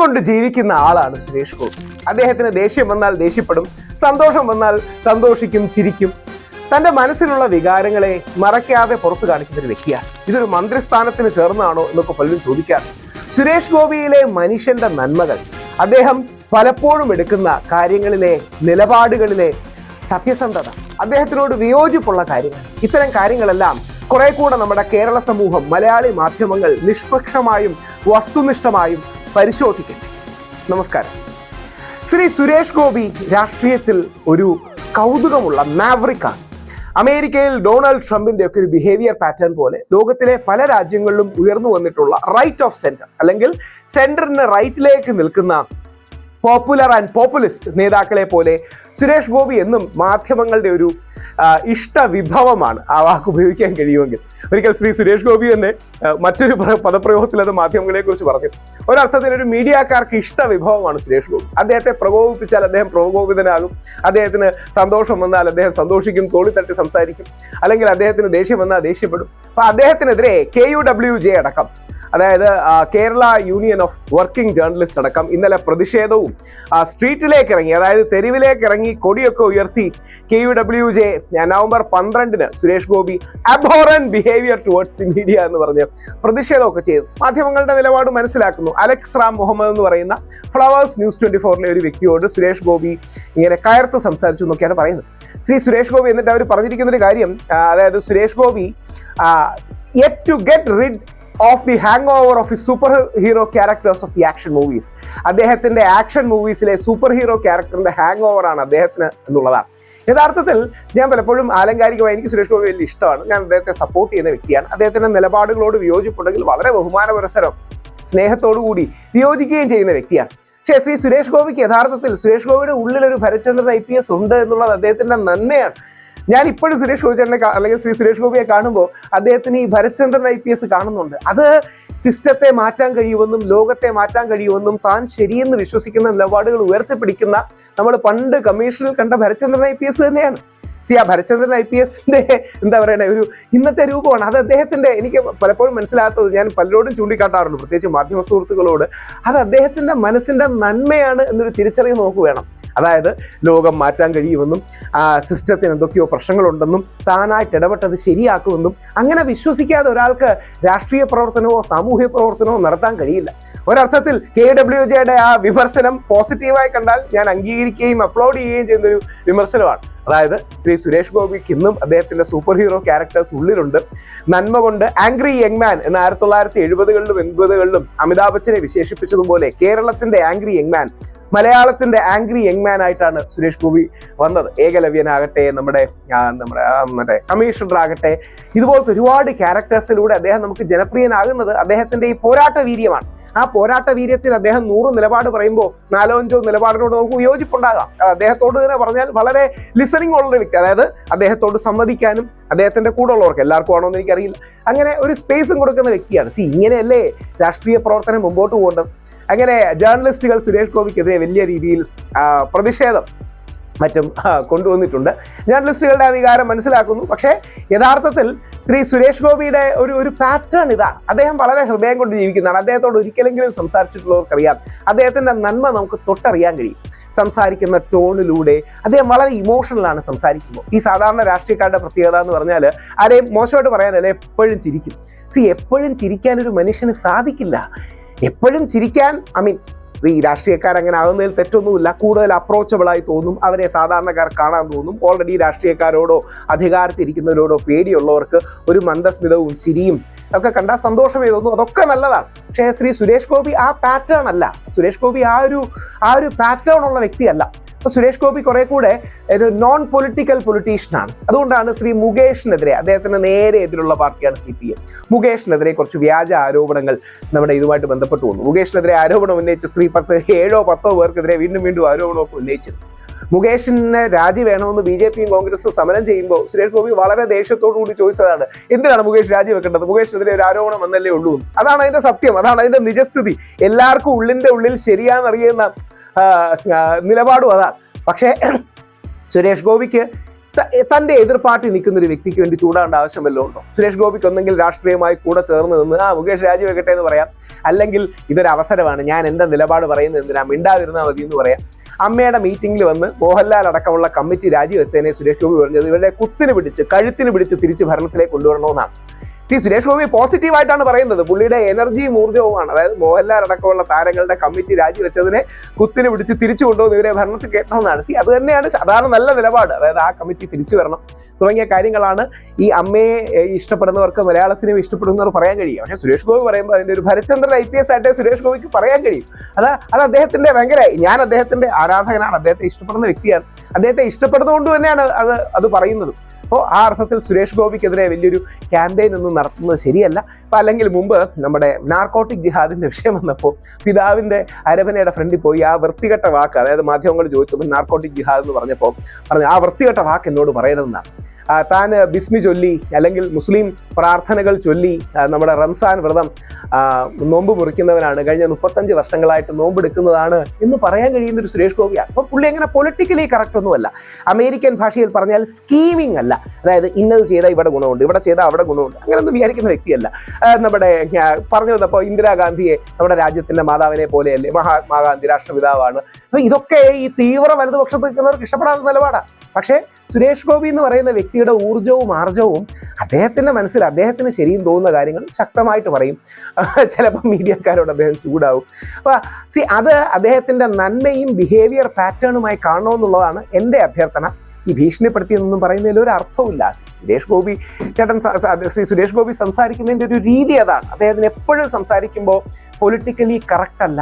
കൊണ്ട് ജീവിക്കുന്ന ആളാണ് സുരേഷ് ഗോപി. അദ്ദേഹത്തിന് ദേഷ്യം വന്നാൽ ദേഷ്യപ്പെടും സന്തോഷം വന്നാൽ സന്തോഷിക്കും ചിരിക്കും. തന്റെ മനസ്സിലുള്ള വികാരങ്ങളെ മറയ്ക്കാതെ പുറത്തു കാണിക്കുന്ന ഒരു വ്യക്തിയാണ്. ഇതൊരു മന്ത്രിസ്ഥാനത്തിന് ചേർന്നാണോ എന്നൊക്കെ പലരും ചോദിക്കാറ് സുരേഷ് ഗോപിയിലെ മനുഷ്യന്റെ നന്മകൾ അദ്ദേഹം പലപ്പോഴും എടുക്കുന്ന കാര്യങ്ങളിലെ നിലപാടുകളിലെ സത്യസന്ധത അദ്ദേഹത്തിനോട് വിയോജിപ്പുള്ള കാര്യങ്ങൾ ഇത്തരം കാര്യങ്ങളെല്ലാം കുറെ കൂടെ നമ്മുടെ കേരള സമൂഹം മലയാളി മാധ്യമങ്ങൾ നിഷ്പക്ഷമായും വസ്തുനിഷ്ഠമായും പരിശോധിക്കട്ടെ നമസ്കാരം. ശ്രീ സുരേഷ് ഗോപി രാഷ്ട്രീയത്തിൽ ഒരു കൗതുകമുള്ള മാവറിക്കാണ് അമേരിക്കയിൽ ഡൊണാൾഡ് ട്രംപിന്റെ ഒക്കെ ഒരു ബിഹേവിയർ പാറ്റേൺ പോലെ ലോകത്തിലെ പല രാജ്യങ്ങളിലും ഉയർന്നു വന്നിട്ടുള്ള റൈറ്റ് ഓഫ് സെന്റർ അല്ലെങ്കിൽ സെന്ററിന് റൈറ്റിലേക്ക് നിൽക്കുന്ന പോപ്പുലർ ആൻഡ് പോപ്പുലിസ്റ്റ് നേതാക്കളെ പോലെ സുരേഷ് ഗോപി എന്നും മാധ്യമങ്ങളുടെ ഒരു ഇഷ്ട വിഭവമാണ് ആ വാക്ക് ഉപയോഗിക്കാൻ കഴിയുമെങ്കിൽ. ഒരിക്കൽ ശ്രീ സുരേഷ് ഗോപി തന്നെ മറ്റൊരു പ്ര- പദപ്രയോഗത്തിൽ അത് മാധ്യമങ്ങളെ കുറിച്ച് പറഞ്ഞു. ഒരർത്ഥത്തിൽ ഒരു മീഡിയക്കാർക്ക് ഇഷ്ട വിഭവമാണ് സുരേഷ് ഗോപി. അദ്ദേഹത്തെ പ്രകോപിപ്പിച്ചാൽ അദ്ദേഹം പ്രകോപിതനാകും. അദ്ദേഹത്തിന് സന്തോഷം വന്നാൽ അദ്ദേഹം സന്തോഷിക്കും തോളിത്തട്ടി സംസാരിക്കും. അല്ലെങ്കിൽ അദ്ദേഹത്തിന് ദേഷ്യം വന്നാൽ ദേഷ്യപ്പെടും. അപ്പൊ അദ്ദേഹത്തിനെതിരെ കെ യു ഡബ്ല്യു ജെ അടക്കം അതായത് Kerala union of working journalist അടക്കം ഇന്നലെ പ്രതിഷേധവും സ്ട്രീറ്റിലേക്ക് ഇറങ്ങി അതായത് തെരുവിലേക്ക് ഇറങ്ങി കൊടിയൊക്കെ ഉയർത്തി K U W J November പന്ത്രണ്ടിന് സുരേഷ് ഗോപി അബോറൻ ബിഹേവിയർ ടുവേർഡ്സ് ദി മീഡിയ എന്ന് പറഞ്ഞ് പ്രതിഷേധമൊക്കെ ചെയ്തു. മാധ്യമങ്ങളുടെ നിലപാട് മനസ്സിലാക്കുന്നു. അലക്സ് റാം മുഹമ്മദ് എന്ന് പറയുന്ന ഫ്ലവേഴ്സ് ന്യൂസ് ട്വന്റി ഫോറിലെ ഒരു വ്യക്തിയോട് സുരേഷ് ഗോപി ഇങ്ങനെ കയർത്ത് സംസാരിച്ചു എന്നൊക്കെയാണ് പറയുന്നത്. ശ്രീ സുരേഷ് ഗോപി എന്നിട്ട് അവർ പറഞ്ഞിരിക്കുന്ന ഒരു കാര്യം അതായത് Suresh Gopi yet to get rid of the hangover of superhero characters of the action movies അദ്ദേഹത്തിന്റെ ആക്ഷൻ മൂവീസിലെ സൂപ്പർ ഹീറോ ക്യാരക്ടറിന്റെ ഹാങ് ഓവർ ആണ് അദ്ദേഹത്തിന് എന്നുള്ളതാണ്. യഥാർത്ഥത്തിൽ ഞാൻ പലപ്പോഴും ആലങ്കാരികമായി എനിക്ക് സുരേഷ് ഗോപി വലിയ ഇഷ്ടമാണ്. ഞാൻ അദ്ദേഹത്തെ സപ്പോർട്ട് ചെയ്യുന്ന വ്യക്തിയാണ്. അദ്ദേഹത്തിന്റെ നിലപാടുകളോട് വിയോജിപ്പുണ്ടെങ്കിൽ വളരെ ബഹുമാന പുരസരം സ്നേഹത്തോടു കൂടി വിയോജിക്കുകയും ചെയ്യുന്ന വ്യക്തിയാണ്. പക്ഷേ ശ്രീ സുരേഷ് ഗോപിക്ക് യഥാർത്ഥത്തിൽ സുരേഷ് ഗോപിയുടെ ഉള്ളിൽ ഒരു ഭരചന്ദ്രൻ ഐ പി എസ് ഉണ്ട് എന്നുള്ളത് അദ്ദേഹത്തിന്റെ നന്മയാണ്. ഞാൻ ഇപ്പോഴും സുരേഷ് ഗോപിച്ചേട്ടനെ അല്ലെങ്കിൽ ശ്രീ സുരേഷ് ഗോപിയെ കാണുമ്പോൾ അദ്ദേഹത്തിന് ഈ ഭരചന്ദ്രൻ ഐ പി എസ് കാണുന്നുണ്ട്. അത് സിസ്റ്റത്തെ മാറ്റാൻ കഴിയുമെന്നും ലോകത്തെ മാറ്റാൻ കഴിയുമെന്നും താൻ ശരിയെന്ന് വിശ്വസിക്കുന്ന നിലപാടുകൾ ഉയർത്തിപ്പിടിക്കുന്ന നമ്മൾ പണ്ട് കമ്മീഷനിൽ കണ്ട ഭരചന്ദ്രൻ ഐ പി എസ് തന്നെയാണ്. സി ആ ഭരചന്ദ്രൻ ഐ പി എസിന്റെ എന്താ പറയുക ഒരു ഇന്നത്തെ രൂപമാണ്. അത് അദ്ദേഹത്തിന്റെ എനിക്ക് പലപ്പോഴും മനസ്സിലാകാത്തത് ഞാൻ പലരോടും ചൂണ്ടിക്കാട്ടാറുണ്ട് പ്രത്യേകിച്ച് മാധ്യമ സുഹൃത്തുക്കളോട്. അത് അദ്ദേഹത്തിന്റെ മനസ്സിന്റെ നന്മയാണ് എന്നൊരു തിരിച്ചറിവ് നോക്കു വേണം. അതായത് ലോകം മാറ്റാൻ കഴിയുമെന്നും ആ സിസ്റ്റത്തിന് എന്തൊക്കെയോ പ്രശ്നങ്ങളുണ്ടെന്നും താനായിട്ട് ഇടപെട്ടത് ശരിയാക്കുമെന്നും അങ്ങനെ വിശ്വസിക്കാതെ ഒരാൾക്ക് രാഷ്ട്രീയ പ്രവർത്തനമോ സാമൂഹ്യ പ്രവർത്തനമോ നടത്താൻ കഴിയില്ല. ഒരർത്ഥത്തിൽ കെ ഡബ്ല്യു ജെയുടെ ആ വിമർശനം പോസിറ്റീവായി കണ്ടാൽ ഞാൻ അംഗീകരിക്കുകയും അപ്ലോഡ് ചെയ്യുകയും ചെയ്യുന്ന ഒരു വിമർശനമാണ്. അതായത് ശ്രീ സുരേഷ് ഗോപിക്ക് ഇന്നും അദ്ദേഹത്തിന്റെ സൂപ്പർ ഹീറോ ക്യാരക്ടേഴ്സ് ഉള്ളിലുണ്ട്. നന്മ കൊണ്ട് ആംഗ്രി യങ് മാൻ എന്ന ആയിരത്തി തൊള്ളായിരത്തി എഴുപതുകളിലും എൺപതുകളിലും അമിതാഭ് ബച്ചനെ വിശേഷിപ്പിച്ചതുപോലെ കേരളത്തിന്റെ ആംഗ്രി യങ് മാൻ മലയാളത്തിന്റെ ആംഗ്രി യങ് മാൻ ആയിട്ടാണ് സുരേഷ് ഗോപി വന്നത്. ഏകലവ്യനാകട്ടെ നമ്മുടെ നമ്മുടെ മറ്റേ കമ്മീഷണർ ആകട്ടെ ഇതുപോലത്തെ ഒരുപാട് ക്യാരക്ടേഴ്സിലൂടെ അദ്ദേഹം നമുക്ക് ജനപ്രിയനാകുന്നത് അദ്ദേഹത്തിന്റെ ഈ പോരാട്ട വീര്യമാണ്. ആ പോരാട്ട വീര്യത്തിൽ അദ്ദേഹം നൂറ് നിലപാട് പറയുമ്പോൾ നാലോ അഞ്ചോ നിലപാടിനോട് നമുക്ക് വിയോജിപ്പുണ്ടാകാം അദ്ദേഹത്തോട് തന്നെ പറഞ്ഞാൽ വളരെ ലിസണിങ് ഉള്ള വ്യക്തി അതായത് അദ്ദേഹത്തോട് സമ്മതിക്കാനും അദ്ദേഹത്തിന്റെ കൂടെ ഉള്ളവർക്ക് എല്ലാവർക്കും ആണോ എന്ന് എനിക്കറിയില്ല. അങ്ങനെ ഒരു സ്പേസും കൊടുക്കുന്ന വ്യക്തിയാണ്. സി ഇങ്ങനെയല്ലേ രാഷ്ട്രീയ പ്രവർത്തനം മുമ്പോട്ട് പോകേണ്ടത്? അങ്ങനെ ജേർണലിസ്റ്റുകൾ സുരേഷ് ഗോപിക്കെതിരെ വലിയ രീതിയിൽ പ്രതിഷേധം മറ്റും കൊണ്ടുവന്നിട്ടുണ്ട്. ജേർണലിസ്റ്റുകളുടെ വികാരം മനസ്സിലാക്കുന്നു. പക്ഷേ യഥാർത്ഥത്തിൽ ശ്രീ സുരേഷ് ഗോപിയുടെ ഒരു ഒരു പാറ്റേൺ ഇതാണ്. അദ്ദേഹം വളരെ ഹൃദയം കൊണ്ട് ജീവിക്കുന്നതാണ്. അദ്ദേഹത്തോട് ഒരിക്കലെങ്കിലും സംസാരിച്ചിട്ടുള്ളവർക്കറിയാം. അദ്ദേഹത്തിന്റെ നന്മ നമുക്ക് തൊട്ടറിയാൻ കഴിയും. സംസാരിക്കുന്ന ടോണിലൂടെ അദ്ദേഹം വളരെ ഇമോഷണലാണ് സംസാരിക്കുമ്പോൾ. ഈ സാധാരണ രാഷ്ട്രീയക്കാരുടെ പ്രത്യേകത എന്ന് പറഞ്ഞാൽ ആരെയും മോശമായിട്ട് പറയാനല്ല എപ്പോഴും ചിരിക്കും. സി എപ്പോഴും ചിരിക്കാൻ ഒരു മനുഷ്യന് സാധിക്കില്ല. എപ്പോഴും ചിരിക്കാൻ ഐ മീൻ ഈ രാഷ്ട്രീയക്കാർ അങ്ങനെ ആകുന്നതിൽ തെറ്റൊന്നുമില്ല. കൂടുതൽ അപ്രോച്ചബിളായി തോന്നും. അവരെ സാധാരണക്കാർ കാണാൻ തോന്നും. ഓൾറെഡി രാഷ്ട്രീയക്കാരോടോ അധികാരത്തിരിക്കുന്നവരോടോ പേടിയുള്ളവർക്ക് ഒരു മന്ദസ്മിതവും ചിരിയും ഒക്കെ കണ്ടാൽ സന്തോഷമേ തോന്നും. അതൊക്കെ നല്ലതാണ്. പക്ഷേ ശ്രീ സുരേഷ് ഗോപി ആ പാറ്റേൺ അല്ല. സുരേഷ് ഗോപി ആ ഒരു ആ ഒരു പാറ്റേൺ ഉള്ള വ്യക്തിയല്ല. അപ്പൊ സുരേഷ് ഗോപി കുറെ കൂടെ ഒരു നോൺ പൊളിറ്റിക്കൽ പൊളിറ്റീഷ്യനാണ് അതുകൊണ്ടാണ് ശ്രീ മുകേഷിനെതിരെ അദ്ദേഹത്തിന് നേരെ എതിരുള്ള പാർട്ടിയാണ് സി പി എം മുകേഷിനെതിരെ കുറച്ച് വ്യാജ ആരോപണങ്ങൾ നമ്മുടെ ഇതുമായിട്ട് ബന്ധപ്പെട്ടു വന്നു. മുകേഷിനെതിരെ ആരോപണം ഉന്നയിച്ച സ്ത്രീ പത്ത് ഏഴോ പത്തോ പേർക്കെതിരെ വീണ്ടും വീണ്ടും ആരോപണമൊക്കെ ഉന്നയിച്ചിരുന്നു. മുകേഷിന് രാജി വേണമെന്ന് ബി ജെ പിയും കോൺഗ്രസും സമരം ചെയ്യുമ്പോൾ സുരേഷ് ഗോപി വളരെ ദേഷ്യത്തോടു കൂടി ചോദിച്ചതാണ് എന്തിനാണ് മുകേഷ് രാജി വെക്കേണ്ടത്? മുകേഷിനെതിരെ ഒരു ആരോപണം എന്നല്ലേ ഉള്ളൂ അതാണ് അതിന്റെ സത്യം അതാണ് അതിന്റെ നിജസ്ഥിതി. എല്ലാവർക്കും ഉള്ളിന്റെ ഉള്ളിൽ ശരിയാണെന്നറിയുന്ന നിലപാടും അതാണ് പക്ഷേ സുരേഷ് ഗോപിക്ക് തന്റെ എതിർ നിൽക്കുന്ന ഒരു വ്യക്തിക്ക് വേണ്ടി ചൂടാണ്ട് ആവശ്യം വല്ലതും ഉണ്ടോ? സുരേഷ് ഗോപിക്ക് ഒന്നെങ്കിൽ രാഷ്ട്രീയമായി കൂടെ ചേർന്ന് നിന്ന് ആ മുകേഷ് രാജിവെക്കട്ടെ എന്ന് പറയാം. അല്ലെങ്കിൽ ഇതൊരു അവസരമാണ് ഞാൻ എന്റെ നിലപാട് പറയുന്നത് എന്തിനാ മിണ്ടാതിരുന്നാൽ മതി എന്ന് പറയാം. അമ്മയുടെ മീറ്റിംഗിൽ വന്ന് മോഹൻലാൽ അടക്കമുള്ള കമ്മിറ്റി രാജിവെച്ചതിനെ സുരേഷ് ഗോപി പറഞ്ഞത് ഇവരുടെ കുത്തിന് പിടിച്ച് കഴുത്തിന് പിടിച്ച് തിരിച്ച് ഭരണത്തിലേക്ക് കൊണ്ടുവരണമെന്നാണ്. സി സുരേഷ് ഗോപി പോസിറ്റീവായിട്ടാണ് പറയുന്നത്. പുള്ളിയുടെ എനർജിയും ഊർജവുമാണ്. അതായത് മോഹൻലാൽ അടക്കമുള്ള താരങ്ങളുടെ കമ്മിറ്റി രാജിവെച്ചതിനെ കുത്തിന് പിടിച്ച് തിരിച്ചു കൊണ്ടുവന്ന് ഇവരെ ഭരണത്തിൽ കയറ്റണമെന്നാണ്. സി അത് തന്നെയാണ് സാധാരണ നല്ല നിലപാട്. അതായത് ആ കമ്മിറ്റി തിരിച്ചു വരണം. തുടങ്ങിയ കാര്യങ്ങളാണ് ഈ അമ്മയെ ഇഷ്ടപ്പെടുന്നവർക്ക് മലയാള സിനിമ ഇഷ്ടപ്പെടുന്നവർ പറയാൻ കഴിയും പക്ഷേ സുരേഷ് ഗോപി പറയുമ്പോൾ അതിന്റെ ഒരു ഭരചന്ദ്രൻ ഐ പി എസ് ആയിട്ട് സുരേഷ് ഗോപിക്ക് പറയാൻ കഴിയും. അത് അത് അദ്ദേഹത്തിന്റെ ഭയങ്കര ഞാൻ അദ്ദേഹത്തിന്റെ ആരാധകനാണ് അദ്ദേഹത്തെ ഇഷ്ടപ്പെടുന്ന വ്യക്തിയാണ്. അദ്ദേഹത്തെ ഇഷ്ടപ്പെടുന്നതുകൊണ്ട് തന്നെയാണ് അത് അത് പറയുന്നത്. അപ്പോൾ ആ അർത്ഥത്തിൽ സുരേഷ് ഗോപിക്കെതിരെ വലിയൊരു ക്യാമ്പയിൻ ഒന്നും നടത്തുന്നത് ശരിയല്ല. അപ്പോൾ അല്ലെങ്കിൽ മുമ്പ് നമ്മുടെ നാർക്കോട്ടിക് ജിഹാദിന്റെ വിഷയം വന്നപ്പോൾ പിതാവിന്റെ അരവനയുടെ ഫ്രണ്ടിൽ പോയി ആ വൃത്തികെട്ട വാക്ക് അതായത് മാധ്യമങ്ങൾ ചോദിച്ചപ്പോൾ നാർക്കോട്ടിക് ജിഹാദ് എന്ന് പറഞ്ഞപ്പോൾ പറഞ്ഞു ആ വൃത്തികെട്ട വാക്ക് എന്നോട് പറയരുതെന്നാണ്. ആ, താൻ ബിസ്മി ചൊല്ലി അല്ലെങ്കിൽ മുസ്ലിം പ്രാർത്ഥനകൾ ചൊല്ലി നമ്മുടെ റംസാൻ വ്രതം നോമ്പ് മുറിക്കുന്നവനാണ്. കഴിഞ്ഞ മുപ്പത്തഞ്ച് വർഷങ്ങളായിട്ട് നോമ്പെടുക്കുന്നതാണ് എന്ന് പറയാൻ കഴിയുന്ന ഒരു സുരേഷ് ഗോപിയാണ്. അപ്പോൾ പുള്ളി എങ്ങനെ പൊളിറ്റിക്കലി കറക്റ്റ് ഒന്നുമല്ല. അമേരിക്കൻ ഭാഷയിൽ പറഞ്ഞാൽ സ്കീമിംഗ് അല്ല. അതായത് ഇന്നത് ചെയ്താൽ ഇവിടെ ഗുണമുണ്ട് ഇവിടെ ചെയ്താൽ അവിടെ ഗുണമുണ്ട്. അങ്ങനെയൊന്നും വിചാരിക്കുന്ന വ്യക്തിയല്ല. നമ്മുടെ പറഞ്ഞു വന്നപ്പോൾ ഇന്ദിരാഗാന്ധിയെ നമ്മുടെ രാജ്യത്തിന്റെ മാതാവിനെ പോലെയല്ലേ മഹാത്മാഗാന്ധി രാഷ്ട്രപിതാവാണ്. അപ്പൊ ഇതൊക്കെ ഈ തീവ്ര വലതുപക്ഷത്ത് നിൽക്കുന്നവർക്ക് ഇഷ്ടപ്പെടാത്ത നിലപാടാണ് പക്ഷേ സുരേഷ് ഗോപി എന്ന് പറയുന്ന വ്യക്തിയുടെ ഊർജവും ആർജവും അദ്ദേഹത്തിന്റെ മനസ്സിൽ അദ്ദേഹത്തിന് ശരിയും തോന്നുന്ന കാര്യങ്ങൾ ശക്തമായിട്ട് പറയും. ചിലപ്പോൾ മീഡിയക്കാരോട് അദ്ദേഹം ചൂടാവും. അപ്പോൾ സി അത് അദ്ദേഹത്തിന്റെ നന്മയും ബിഹേവിയർ പാറ്റേണുമായി കാണണമെന്നുള്ളതാണ് എന്റെ അഭ്യർത്ഥന. ഈ ഭീഷണിപ്പെടുത്തിയെന്നൊന്നും പറയുന്നതിൽ ഒരു അർത്ഥവുമില്ല. സുരേഷ് ഗോപി ചേട്ടൻ ശ്രീ സുരേഷ് ഗോപി സംസാരിക്കുന്നതിന്റെ ഒരു രീതി അതാണ്. അദ്ദേഹത്തിന് എപ്പോഴും സംസാരിക്കുമ്പോൾ പൊളിറ്റിക്കലി കറക്റ്റ് അല്ല.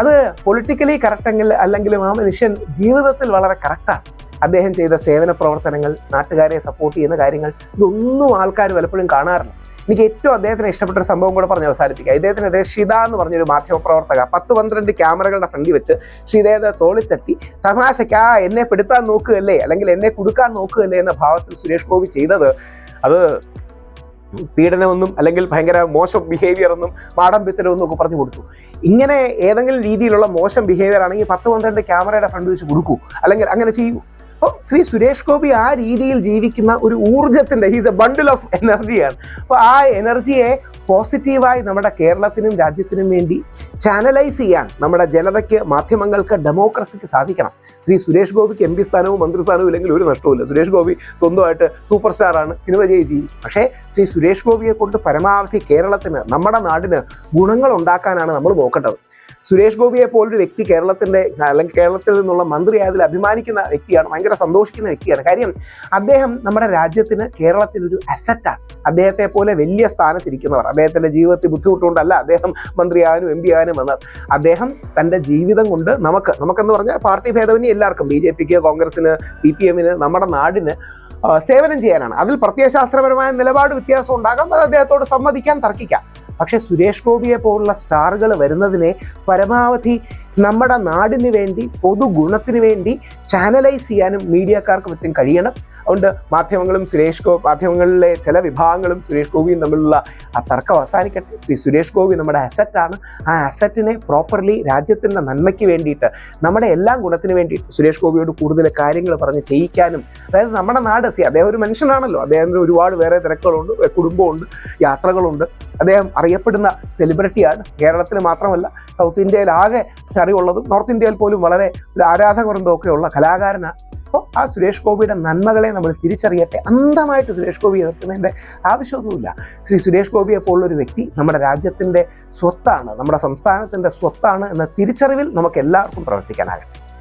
അത് പൊളിറ്റിക്കലി കറക്റ്റെങ്കിൽ അല്ലെങ്കിലും ആ മനുഷ്യൻ ജീവിതത്തിൽ വളരെ കറക്റ്റാണ് അദ്ദേഹം ചെയ്ത സേവന പ്രവർത്തനങ്ങൾ നാട്ടുകാരെ സപ്പോർട്ട് ചെയ്യുന്ന കാര്യങ്ങൾ ഇതൊന്നും ആൾക്കാർ പലപ്പോഴും കാണാറില്ല. എനിക്ക് ഏറ്റവും അദ്ദേഹത്തിന് ഇഷ്ടപ്പെട്ട ഒരു സംഭവം കൂടെ പറഞ്ഞ് അവസാനിപ്പിക്കുക ഇദ്ദേഹത്തിനെതിരെ ഷിത എന്ന് പറഞ്ഞൊരു മാധ്യമ പ്രവർത്തക പത്ത് പന്ത്രണ്ട് ക്യാമറകളുടെ ഫ്രണ്ടിൽ വെച്ച് ഷിതയുടെ തോളിൽ തട്ടി തമാശയ്ക്ക് ആ എന്നെ പെടുത്താൻ നോക്കുകയല്ലേ? അല്ലെങ്കിൽ എന്നെ കുടുക്കാൻ നോക്കുകയല്ലേ? എന്ന ഭാവത്തിൽ സുരേഷ് ഗോപി ചെയ്തത് അത് പീഡനമൊന്നും അല്ലെങ്കിൽ ഭയങ്കര മോശം ബിഹേവിയർ ഒന്നും മാടമ്പിത്തരമൊന്നും ഒക്കെ പറഞ്ഞു കൊടുത്തു. ഇങ്ങനെ ഏതെങ്കിലും രീതിയിലുള്ള മോശം ബിഹേവിയർ ആണെങ്കിൽ പത്ത് പന്ത്രണ്ട് ക്യാമറയുടെ ഫ്രണ്ട് വെച്ച് കൊടുക്കൂ. അല്ലെങ്കിൽ അങ്ങനെ ചെയ്യൂ. അപ്പോൾ ശ്രീ സുരേഷ് ഗോപി ആ രീതിയിൽ ജീവിക്കുന്ന ഒരു ഊർജത്തിന്റെ ഹീസ് എ ബണ്ടിൽ ഓഫ് എനർജിയാണ് അപ്പോൾ ആ എനർജിയെ പോസിറ്റീവായി നമ്മുടെ കേരളത്തിനും രാജ്യത്തിനും വേണ്ടി ചാനലൈസ് ചെയ്യാൻ നമ്മുടെ ജനതയ്ക്ക് മാധ്യമങ്ങൾക്ക് ഡെമോക്രസിക്ക് സാധിക്കണം. ശ്രീ സുരേഷ് ഗോപിക്ക് എം പി സ്ഥാനവും മന്ത്രിസ്ഥാനവും ഇല്ലെങ്കിൽ ഒരു നഷ്ടവുമില്ല. സുരേഷ് ഗോപി സ്വന്തമായിട്ട് സൂപ്പർ സ്റ്റാറാണ് സിനിമ ചെയ്ത് ജീവിക്കും. പക്ഷേ ശ്രീ സുരേഷ് ഗോപിയെ കൊണ്ട് പരമാവധി കേരളത്തിന് നമ്മുടെ നാടിന് ഗുണങ്ങൾ ഉണ്ടാക്കാനാണ് നമ്മൾ നോക്കേണ്ടത്. സുരേഷ് ഗോപിയെ പോലൊരു വ്യക്തി കേരളത്തിന്റെ അല്ലെങ്കിൽ കേരളത്തിൽ നിന്നുള്ള മന്ത്രിയായതിൽ അഭിമാനിക്കുന്ന വ്യക്തിയാണ് ഭയങ്കര സന്തോഷിക്കുന്ന വ്യക്തിയാണ്. കാര്യം അദ്ദേഹം നമ്മുടെ രാജ്യത്തിന് കേരളത്തിനൊരു അസറ്റാണ് അദ്ദേഹത്തെ പോലെ വലിയ സ്ഥാനത്തിരിക്കുന്നവർ അദ്ദേഹത്തിന്റെ ജീവിതത്തിൽ ബുദ്ധിമുട്ടുകൊണ്ടല്ല അദ്ദേഹം മന്ത്രിയാകാനും എം പി ആകാനും വന്നത്. അദ്ദേഹം തന്റെ ജീവിതം കൊണ്ട് നമുക്ക് നമുക്കെന്ന് പറഞ്ഞാൽ പാർട്ടി ഭേദമന്യേ എല്ലാവർക്കും. ബി ജെ പിക്ക് കോൺഗ്രസിന് സി പി എമ്മിന് നമ്മുടെ നാടിന് സേവനം ചെയ്യാനാണ്. അതിൽ പ്രത്യയശാസ്ത്രപരമായ നിലപാട് വ്യത്യാസം ഉണ്ടാകാം. അത് അദ്ദേഹത്തോട് സമ്മതിക്കാൻ തർക്കിക്കാം. പക്ഷേ സുരേഷ് ഗോപിയെ പോലുള്ള സ്റ്റാറുകൾ വരുന്നതിനെ പരമാവധി നമ്മുടെ നാടിന് വേണ്ടി പൊതുഗുണത്തിന് വേണ്ടി ചാനലൈസ് ചെയ്യാനും മീഡിയക്കാർക്ക് പറ്റും കഴിയണം. അതുകൊണ്ട് മാധ്യമങ്ങളും സുരേഷ് ഗോപി മാധ്യമങ്ങളിലെ ചില വിഭാഗങ്ങളും സുരേഷ് ഗോപിയും തമ്മിലുള്ള ആ തർക്കം അവസാനിക്കട്ടെ. ശ്രീ സുരേഷ് ഗോപി നമ്മുടെ അസറ്റാണ് ആ അസറ്റിനെ പ്രോപ്പർലി രാജ്യത്തിന്റെ നന്മയ്ക്ക് വേണ്ടിയിട്ട് നമ്മുടെ എല്ലാം ഗുണത്തിന് വേണ്ടിയിട്ട് സുരേഷ് ഗോപിയോട് കൂടുതൽ കാര്യങ്ങൾ പറഞ്ഞ് ചെയ്യിക്കാനും അതായത് നമ്മുടെ നാട് സി അദ്ദേഹം ഒരു മനുഷ്യനാണല്ലോ. അദ്ദേഹത്തിന് ഒരുപാട് വേറെ തിരക്കുകളുണ്ട് കുടുംബമുണ്ട് യാത്രകളുണ്ട്. അദ്ദേഹം അറിയപ്പെടുന്ന സെലിബ്രിറ്റിയാണ് കേരളത്തിൽ മാത്രമല്ല സൗത്ത് ഇന്ത്യയിൽ ആകെ അറിവുള്ളതും നോർത്ത് ഇന്ത്യയിൽ പോലും വളരെ ഒരു ആരാധക ഉള്ള കലാകാരനാണ്. അപ്പോൾ ആ സുരേഷ് ഗോപിയുടെ നന്മകളെ നമ്മൾ തിരിച്ചറിയട്ടെ അന്ധമായിട്ട് സുരേഷ് ഗോപി എതിർക്കുന്നതിന്റെ ആവശ്യമൊന്നുമില്ല. ശ്രീ സുരേഷ് ഗോപിയെ പോലുള്ളൊരു വ്യക്തി നമ്മുടെ രാജ്യത്തിന്റെ സ്വത്താണ് നമ്മുടെ സംസ്ഥാനത്തിന്റെ സ്വത്താണ് എന്ന തിരിച്ചറിവിൽ നമുക്ക് എല്ലാവർക്കും പ്രവർത്തിക്കാനാകട്ടെ.